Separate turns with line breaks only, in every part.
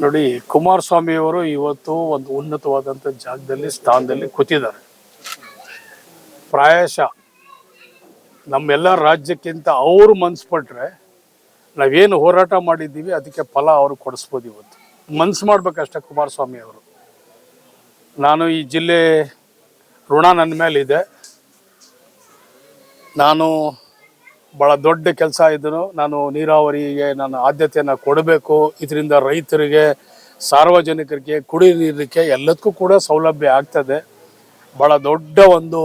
ನೋಡಿ ಕುಮಾರಸ್ವಾಮಿ ಅವರು ಇವತ್ತು ಒಂದು ಉನ್ನತವಾದಂಥ ಜಾಗದಲ್ಲಿ, ಸ್ಥಾನದಲ್ಲಿ ಕೂತಿದ್ದಾರೆ. ಪ್ರಾಯಶ ನಮ್ಮೆಲ್ಲ ರಾಜ್ಯಕ್ಕಿಂತ ಅವರು ಮನ್ಸು ಪಟ್ರೆ ನಾವೇನು ಹೋರಾಟ ಮಾಡಿದ್ದೀವಿ, ಅದಕ್ಕೆ ಫಲ ಅವರು ಕೊಡಿಸ್ಬೋದು ಇವತ್ತು. ಮನ್ಸು ಮಾಡ್ಬೇಕಷ್ಟೆ ಕುಮಾರಸ್ವಾಮಿ ಅವರು ನಾನು ಈ ಜಿಲ್ಲೆ ಋಣ ನನ್ನ ಮೇಲಿದೆ. ನಾನು ಭಾಳ ದೊಡ್ಡ ಕೆಲಸ ಇದ್ದರೂ ನಾನು ನೀರಾವರಿಗೆ ನಾನು ಆದ್ಯತೆಯನ್ನು ಕೊಡಬೇಕು. ಇದರಿಂದ ರೈತರಿಗೆ ಸಾರ್ವಜನಿಕರಿಗೆ ಕುಡಿ ನೀರಕ್ಕೆ ಎಲ್ಲದಕ್ಕೂ ಕೂಡ ಸೌಲಭ್ಯ ಆಗ್ತದೆ. ಭಾಳ ದೊಡ್ಡ ಒಂದು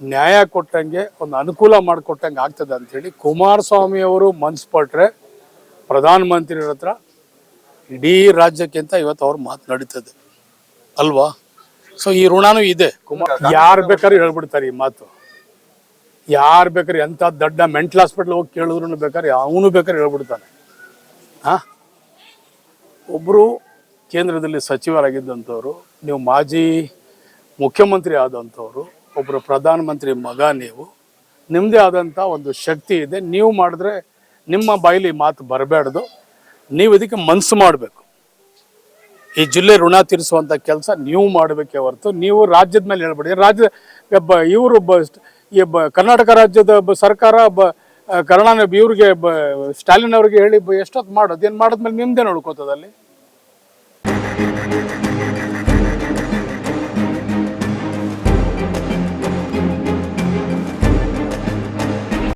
ನ್ಯಾಯ ಕೊಟ್ಟಂಗೆ ಒಂದು ಅನುಕೂಲ ಮಾಡಿಕೊಟ್ಟಂಗೆ ಆಗ್ತದೆ ಅಂಥೇಳಿ ಕುಮಾರಸ್ವಾಮಿ ಅವರು ಮನ್ಸು ಪಟ್ರೆ ಪ್ರಧಾನಮಂತ್ರಿಗಳ ಹತ್ರ ಇಡೀ ರಾಜ್ಯಕ್ಕಿಂತ ಇವತ್ತು ಅವ್ರ ಮಾತು ನಡೀತದೆ. ಅಲ್ವಾ? ಸೊ ಈ ಋಣನೂ ಇದೆ. ಕುಮಾರ್ ಯಾರು ಬೇಕಾದ್ರೂ ಹೇಳ್ಬಿಡ್ತಾರೆ ಈ ಮಾತು. ಯಾರು ಬೇಕಾದ್ರೆ ಎಂಥ ದೊಡ್ಡ ಮೆಂಟಲ್ ಹಾಸ್ಪಿಟ್ಲ್ ಹೋಗಿ ಕೇಳಿದ್ರು ಬೇಕಾದ್ರೆ ಅವನು ಬೇಕಾದ್ರೆ ಹೇಳ್ಬಿಡ್ತಾನೆ. ಹಾ? ಒಬ್ಬರು ಕೇಂದ್ರದಲ್ಲಿ ಸಚಿವರಾಗಿದ್ದಂಥವ್ರು, ನೀವು ಮಾಜಿ ಮುಖ್ಯಮಂತ್ರಿ ಆದಂಥವ್ರು ಒಬ್ಬರು ಪ್ರಧಾನಮಂತ್ರಿ ಮಗ ನೀವು ನಿಮ್ಮದೇ ಆದಂಥ ಒಂದು ಶಕ್ತಿ ಇದೆ. ನೀವು ಮಾಡಿದ್ರೆ ನಿಮ್ಮ ಬಾಯಲ್ಲಿ ಮಾತು ಬರಬೇಡ್ದು ನೀವು ಇದಕ್ಕೆ ಮನಸ್ಸು ಮಾಡಬೇಕು. ಈ ಜಿಲ್ಲೆ ಋಣ ತೀರಿಸುವಂಥ ಕೆಲಸ ನೀವು ಮಾಡಬೇಕೇ ಹೊರತು ನೀವು ರಾಜ್ಯದ ಮೇಲೆ ಹೇಳ್ಬೇಡಿ. ರಾಜ್ಯ ಇವರು ಈ ಬ ಕರ್ನಾಟಕ ರಾಜ್ಯದ ಸರ್ಕಾರ ಬ ಕರುಣಾನ ಇವ್ರಿಗೆ ಬ, ಸ್ಟಾಲಿನ್ ಅವರಿಗೆ ಹೇಳಿ ಎಷ್ಟೊತ್ತು ಮಾಡೋದು ಏನು ಮಾಡಿದ್ಮೇಲೆ ನಿಮ್ದೇ ನೋಡ್ಕೋತದಲ್ಲಿ